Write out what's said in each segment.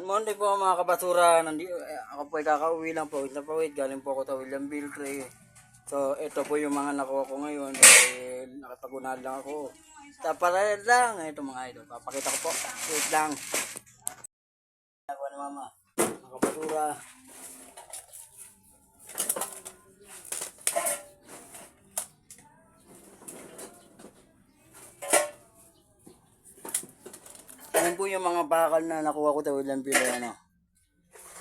Morning po mga kabasura. Nandi, eh, ako po ay kakauwi lang po. Na po galing po ako sa William Biltre. So ito po yung mga nakuha ko ngayon. Dahil nakapag lang ako. Taparal lang. Ito mga idol. Papakita ko po. Wait lang. Nakuha ni mama. Mga kabasura. Yan po yung mga bakal na nakuha ko sa William Biltre. Ano.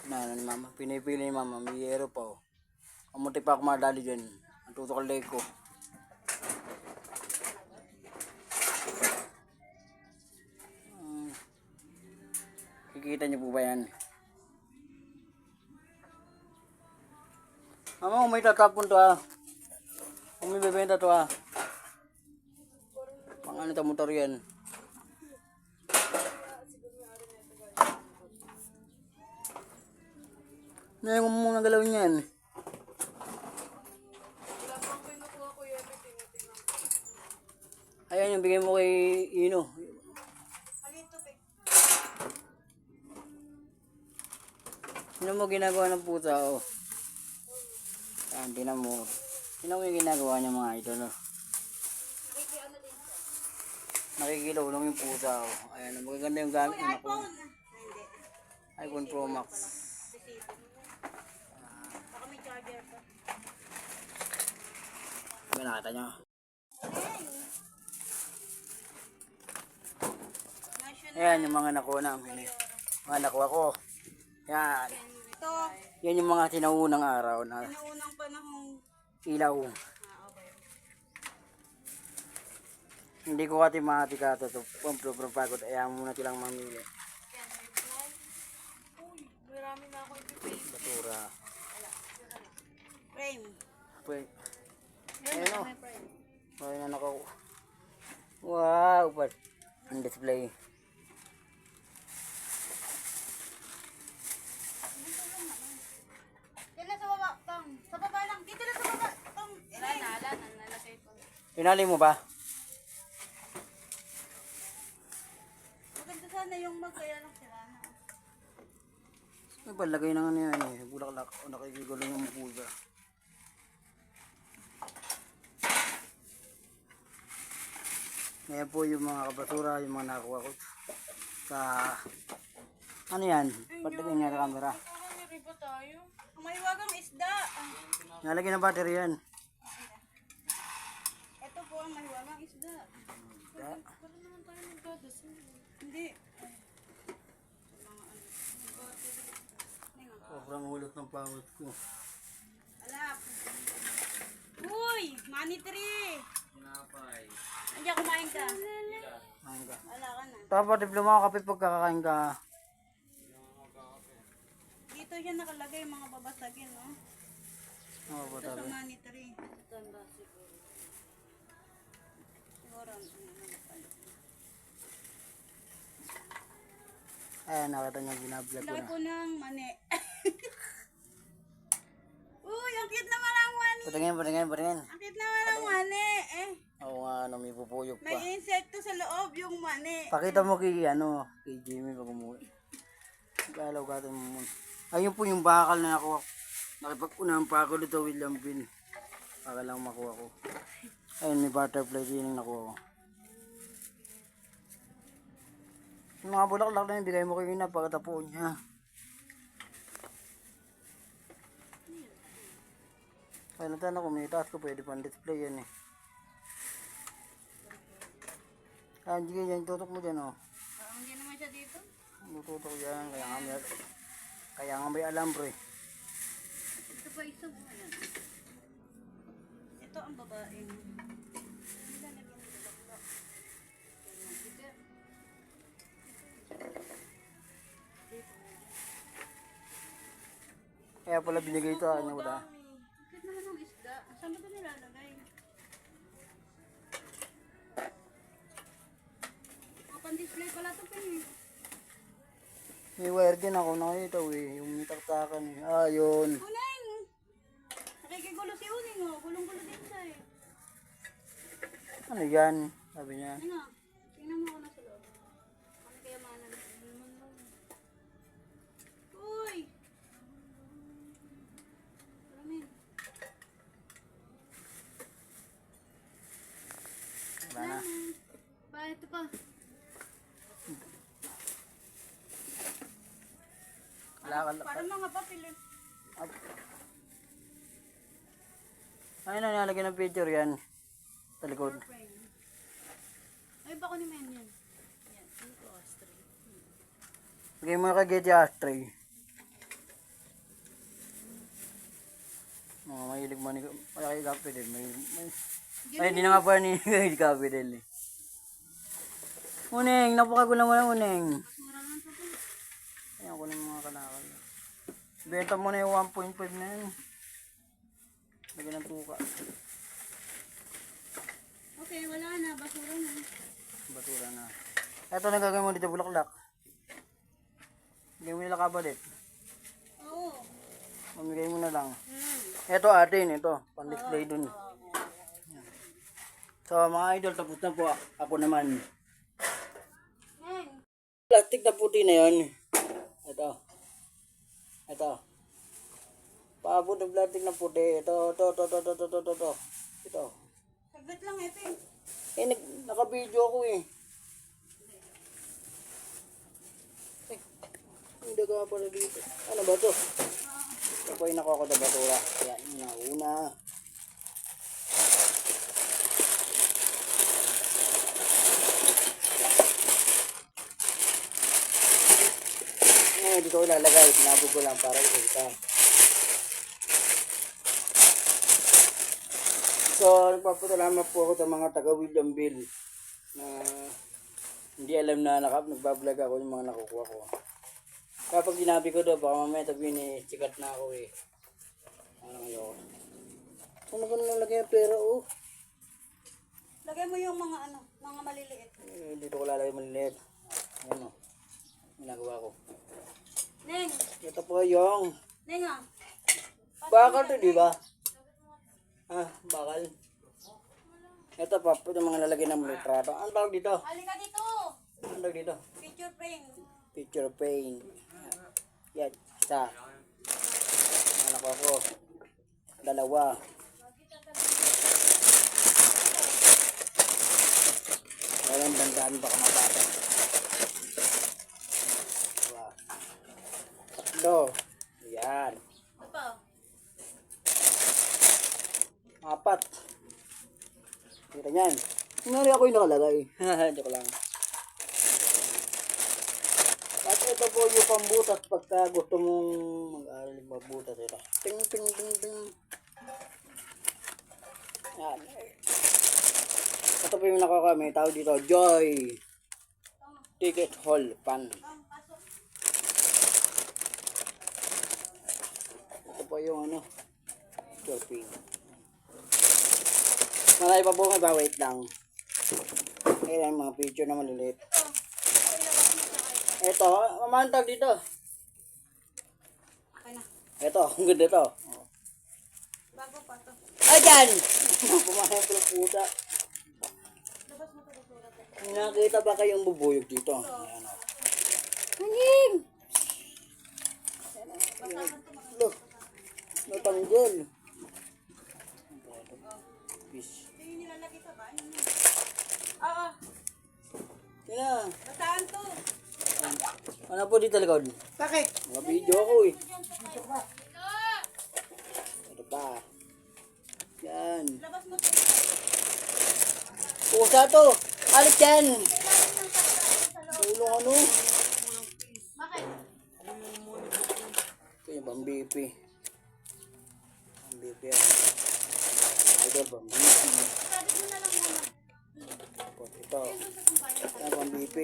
Na, ano ni mama. Pinipili ni mama. May yero pa oh. Kamuti pa ako madali dyan. Ang tutok leg ko. Hmm. Kikita niyo po ba yan? Mama, may tatapon to ah. Bebenta to ah. Pang ano to motor yan. Na yung muna galaw niyan. Ayan yung bigay mo kay Ino. Sino mo ginagawa ng puta oh? Ayan, tinan mo. Sino mo yung ginagawa niya mga idol oh? Nakikilaw lang yung puta oh. Ayan, magaganda yung gamit iPhone! iPhone Pro Max. Baka may charger pa. May nakita. National. Ayan yung mga nakuha namin. Mga nakuha ko. Yan. Ito, Yan yung mga tinaunang araw na naunang panahong ilaw. ah. Hindi ko kati matika to to pagod. Ayaw muna silang mamili. Uy, marami na ako ipipay. Basura. Frame. Pwede. Ayun, na oh. may frame. Ay na nako. Wow, but ang display. Pinali mo ba? Maganda sana yung mag, kaya lang sila na. May palagay na nga niya eh. Bulaklak. O nakikigulo yung pulga. Ngayon po yung mga kabasura, yung mga nakuha ko. Sa... Ano yan? Patlagay niya sa camera. Nakakari ba tayo? Ang mahiwagang isda. Nalagyan ng battery yan. Ito po ang mahiwagang isda. Ya. Para naman tayo nagdadasal. Hindi. Sobrang hulot ng pawit ko. Alak. Uy! Money tree! Pinapay. Andiyan, kumain ka. Kain ka. Wala ka na. Dapat diploma ka kape pagkakain ka. Dito siya nakalagay mga babasagin, no? Oo ba Ito sa money tree. Ganda siguro. Siguro, ano naman pala. Ayan, nakita niya binablog ko Laki na. po ng mani. Uy, ang cute naman ang. Patingin, patingin, patingin. Ang cute naman ang mani. Eh, Oo nga, ano, may pupuyok pa. may insekto sa loob yung mani. Pakita mo kay, ano, kay Jimmy pag umuwi. Galaw ka mo muna. Ayun po yung bakal na nakuha. ko. Nakipag-unahan pa ako dito, William Bin. Bakal lang makuha ko. Ayun, may butterfly din yung nakuha ko. Yung mga bulaklak na yun, bigay mo kayo na pagkatapuan niya. Kaya natanong ko, may taas ko, pwede pang display yan eh. Ah, hindi yan, tutok mo dyan oh. Parang hindi naman siya dito. Tutok yan, kaya nga may, kaya nga may alambre. Ito pa isa mo. Ayan. Ito ang babaeng. Kaya pala binigay ito, ano wala. Isda? Saan ba ito nilalagay? Mga pan-display pala ito eh. May wire din ako nakita eh, yung taktakan eh. Ah, yun. Uneng! Nakikigulo si Uning oh. Gulong-gulo din siya eh. Ano yan? Sabi niya. Ano? pa. Wala, wala. Parang mga papilin. Ayun na, nalagyan ng picture yan. Talikod. Ay, bako ni Men yan. Yan, ito astray. Lagay mo na kagit yung astray. Mga mahilig mo ni Kapidel. May, may, ay, hindi na nga pa ni Kapidel eh. Uneng, napakagulang mo na uneng. Basura. Ayan ko ng mga kanakal. Benta mo na yung 1.5 na yun. Lagyan ng tuka. Okay, wala na. Basura na. Batura na. Ito na gagawin mo dito, bulaklak. Mo nila kabalit. Oo. Mamigay mo na lang. Hmm. Ito atin, ito. Pang-display dun. So mga idol, tapos na po. Ako naman. Plastic na puti na yon. Ito. Ito. Paabot ng plastic na puti. Ito, ito, ito, ito, ito, ito, ito, ito. Ito. Saglit lang, Epe. Eh, nag, naka-video ako eh. Eh, Hindi ka pala dito. Ano ba to? Ito po yung nakuha ko sa batura. Dito ko ilalagay. Pinabog ko lang para ikita. So, nagpapasalamat po ako sa mga taga Williamville na hindi alam na nakap nagbablog ako yung mga nakukuha ko. Kapag ginabi ko daw, baka mamaya sabihin eh, sikat na ako eh. Ano ngayon? Ano ba nalagay ang pera oh? Lagay mo yung mga ano, mga maliliit. Eh, dito ko lalagay maliliit. Ano? Ginagawa ko. Neng. Ito po yung Neng ah. bakal to, di ba? Ah, bakal. Ito pa, ito mga lalagay ng litrato. Ang tawag dito? Halika dito. Ang tawag dito? Picture frame. picture frame. Yan, isa. Anak ako. Dalawa. Walang bandaan baka mabata. Dalawa. Tatlo. Yan. Ito. Apat. Kita niyan. Kunwari ako yung nakalagay. Joke lang. At ito po yung pambutas pagka gusto mong mag-aaral magbutas ito. Ting ting ting ting. Yan. Ito po yung nakuha kami. Tawag dito, Joy. Ticket Hall Pan. Ang pasok. Ito po yung ano. Shopping. Marami pa po ba? Wait lang. Ayan mga picture na maliliit. Ito. Mamantag dito. Ito, ang ganda to. Bago pa to. Ay, dyan! Pumayag ko ng puta. Nakita ba kayong bubuyog dito? Ayan o. Mga. Lo, natanggol. Fish. Ito yung nilalagay sa bahay. Oo. Yan Basahan to. Ano po dito likod? Bakit? Mga video ako eh. Ito pa. Yan. Labas mo to. Pusa to. Alit yan. Tulong ano. Bakit? Ito yung pang-BP. Pang-BP yan. Idol, muna. Tapos ito. Yan, pang-BP.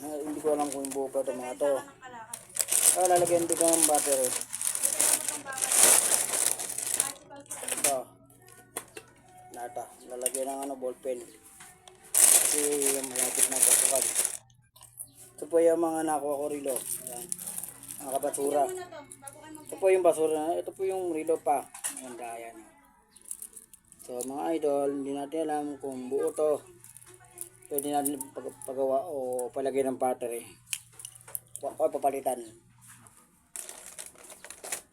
Ah, hindi ko alam kung yung buo pa ito mga to. Ah, lalagyan din ko ng battery. Ito. Ito. Nata. Lalagyan ng ano, ballpen. Kasi malapit na pasukan. Ito po yung mga nakuha ko rilo. Ayan. Mga mag- Ito po yung basura. Ito po yung rilo pa. Ayan, ayan. So mga idol, hindi natin alam kung buo to. Pwede natin pag pagawa o palagay ng battery. O, papalitan.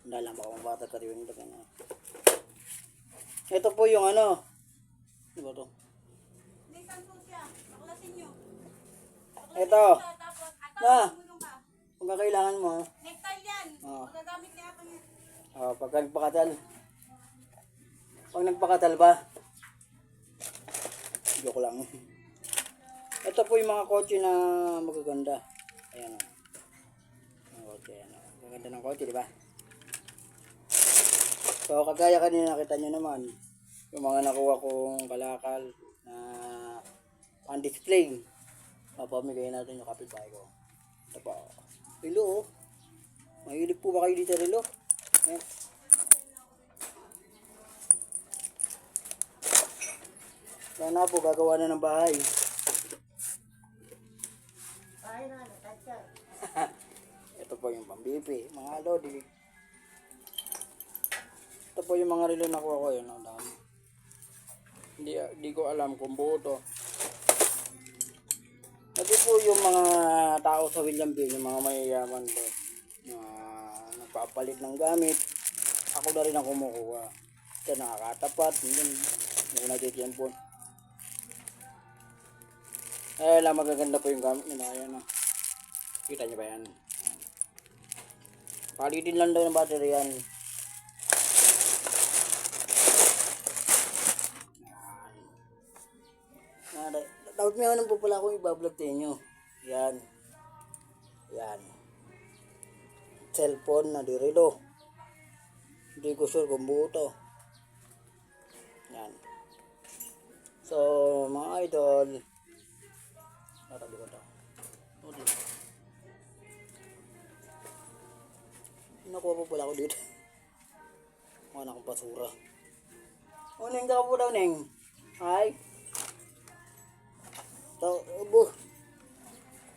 Hindi lang baka mabata ka rin. Ano. Ito po yung ano. Ano ba to? Ito. Na. ka. Kung kakailangan mo. Next Oh. Magagamit niya ako niya. Oh, pagka nagpakatal. Pag nagpakatal ba? Joke lang. Ito po yung mga kotse na magaganda. Ayan o. Ang kotse, ayan o. Maganda ng kotse, di ba? So, kagaya kanina nakita nyo naman, yung mga nakuha kong kalakal na on display. Papamigay natin yung kapitbahay ko. Ito po. Rilo, oh. Mahilig po ba kayo dito, Rilo? Ayan. Sana po gagawa na ng bahay. Ito po yung pambipi, mga lodi. Ito po yung mga relo na kuha ko yun. Ang dami. Hindi, hindi ko alam kung buo to. Ito po yung mga tao sa Williamville, yung mga mayayaman po. Na nagpapalit ng gamit. Ako na rin ang kumukuha. Ito nakakatapat. Hindi ko natitiyan po. Eh, lang magaganda po yung gamit nila. Ayan o. Kita niyo ba yan? Palitin lang daw ng battery yan. Ah, Dapat may ano po pala akong ibablog sa inyo. Yan. Yan. Cellphone na dirilo. Hindi ko sure kung buo to. Yan. So, mga idol, Natabi ko to. Nakuha po pala ako dito. Mga anak kong basura. O, Neng, ka po daw, Neng. Hi. Tao, abo.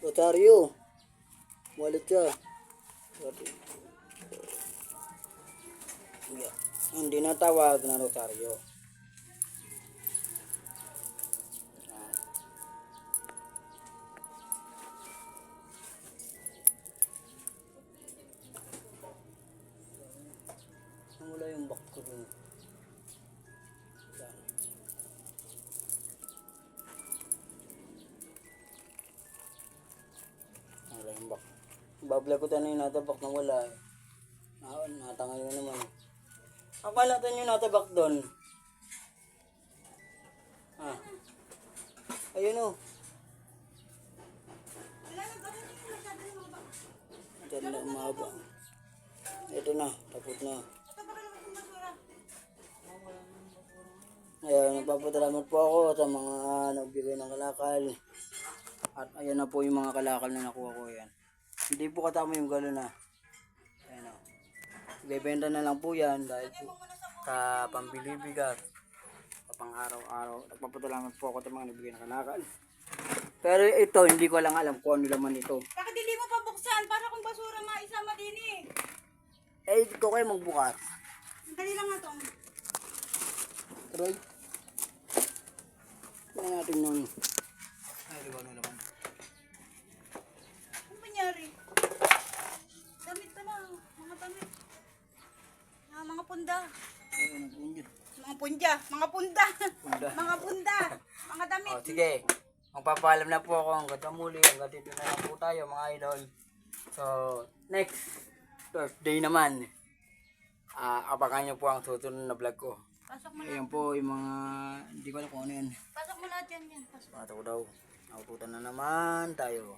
Rotario. Wallet ka. Hindi natawag na Rotario. Babla ko tayo yung natabak na wala eh. Na, natangay na naman. Akala natin yung natabak doon. Ah. Ayun oh. o. Bak. Diyan na umaba. Ito na. Tapos na. Ayan, nagpapasalamat po ako sa mga nagbigay ng kalakal. At ayan na po yung mga kalakal na nakuha ko yan. Hindi po katama yung gano'n na. Ayan o. Ibebenta na lang po yan dahil po sa pambili bigas. Sa pang araw-araw. Nagpapasalamat po ako sa mga nagbigay ng kalakal. Pero ito, hindi ko lang alam kung ano laman ito. Bakit hindi mo pa buksan? Para kung basura maisama din eh. Eh, ito kayo magbukas. Dali lang nga to. Roy. Tingnan natin yun. Ay, di ba ano laman? Ano nangyari? Damit ka na. Mga damit. Ah, mga punda. Mga pundya. Mga punda. Punda. mga punda. Mga damit. Oh, sige. Magpapaalam na po ako hanggang sa muli. Hanggang dito na lang po tayo mga idol. So, next Thursday naman. Ah, abangan nyo po ang susunod na vlog ko. Pasok mo na. Ayan po yung mga... Hindi ko alam kung ano yan. Pasok mo lahat yan. yan. Pasok. Bata ko daw. Nakututan na naman tayo.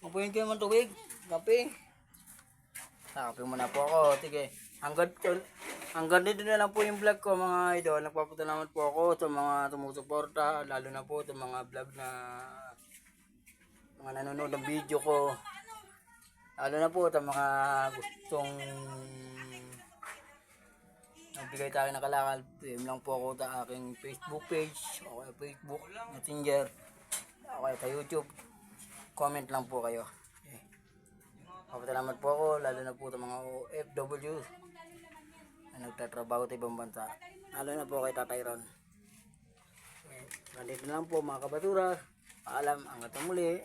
Magpuyin kayo man tubig. Kape. Kape muna po ako. Sige. Hanggang, hanggang dito na lang po yung vlog ko mga idol. Nagpapasalamat po ako sa mga sumusuporta. Lalo na po sa mga vlog na mga nanonood ng video ko. Lalo na po sa mga gustong nagbigay tayo ng kalakal. PM lang po ako sa aking Facebook page. O kaya Facebook Messenger. O sa YouTube. Comment lang po kayo. Okay. Papasalamat po ako. Lalo na po sa mga OFW na nagtatrabaho sa ibang bansa. Lalo na po kay Tatay Ron. Okay. Nandito na lang po mga kabasura. Paalam hanggang muli.